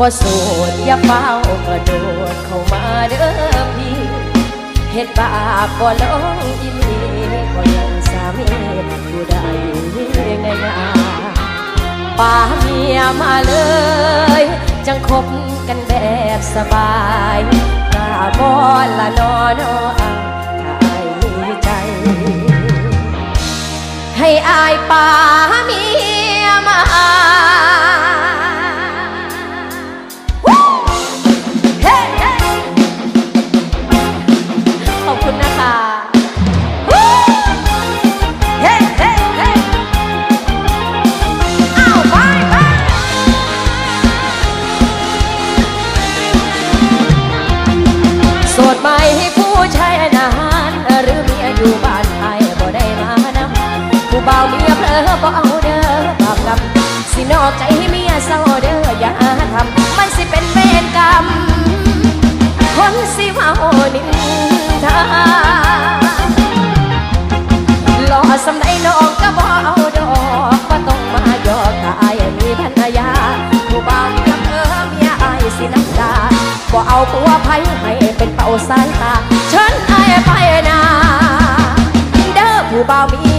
บ่โสดอย่าเฝ้ากระโดดเข้ามาเด้อพี่เฮ็ดบาปบ่ลงอีหลีก็ยังสามีอยู่ได้ง่ายๆป่าเมียมาเลย จังคบกันแบบสบายกาบ่ละนอนอาถ้าอายมีใจ ให้อายป่าเมีย เศร้าเด้ออย่าทำมันสิเป็นเวรกรรม คนสิเมานินทาหล่อสำใดน้องก็บ่เอาดอกว่าต้องมาหยอกกายมีภรรยาผู้บ่าวมีเออเมียอายสิน้ำตาบ่เอาผัวไผให้เป็นเป่าสายตาเชิญอายไปนาเด้อผู้บ่าวมี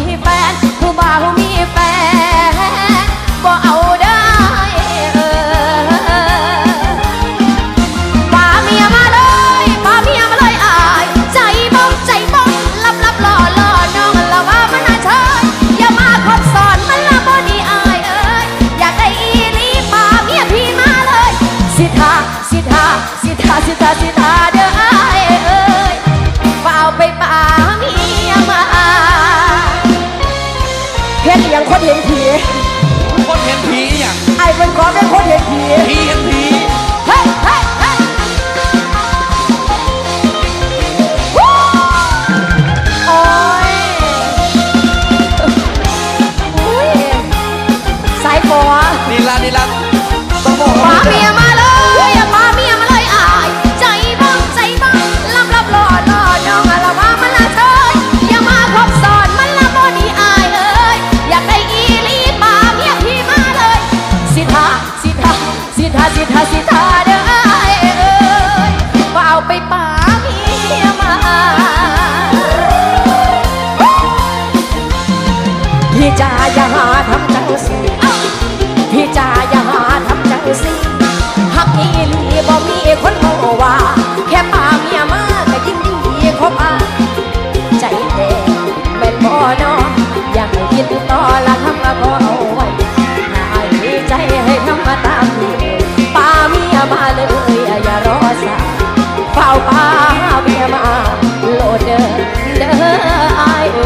นี่ละนี่ละต้องบอกปาว่าเมียมาเลยปาเมียมาเลยอายใจบ้องใจบ้องลับลับล่อล่อน้องอะละว่ามันละเชยอย่ามาคบซ้อนมันละบ่ดีอายเอ้ยอยากได้อีหลีปาเมียพี่มาเลย สิทาสิทาสิทาสิทาสิทาเด้ออายเอ้ยว่าเอาไปปาเมียมาพี่จ่าอย่าหาทำจังสิ ต่อละทำมาก็เอาไว้นายมีใจให้ทำมาตามที่ป้าเมียมาเลยเอย่ารอสายเฝ้าป้าเมียมาโลดเด้อเด้อไอเอ้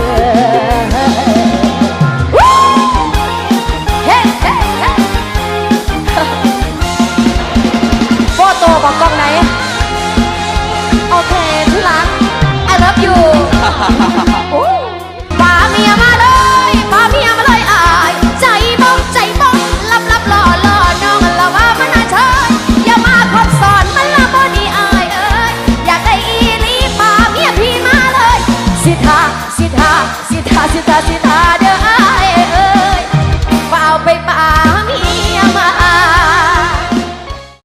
โตกล้องไหน โอเคที่รัก I love you สิตาสิตาเด้อไอเอ้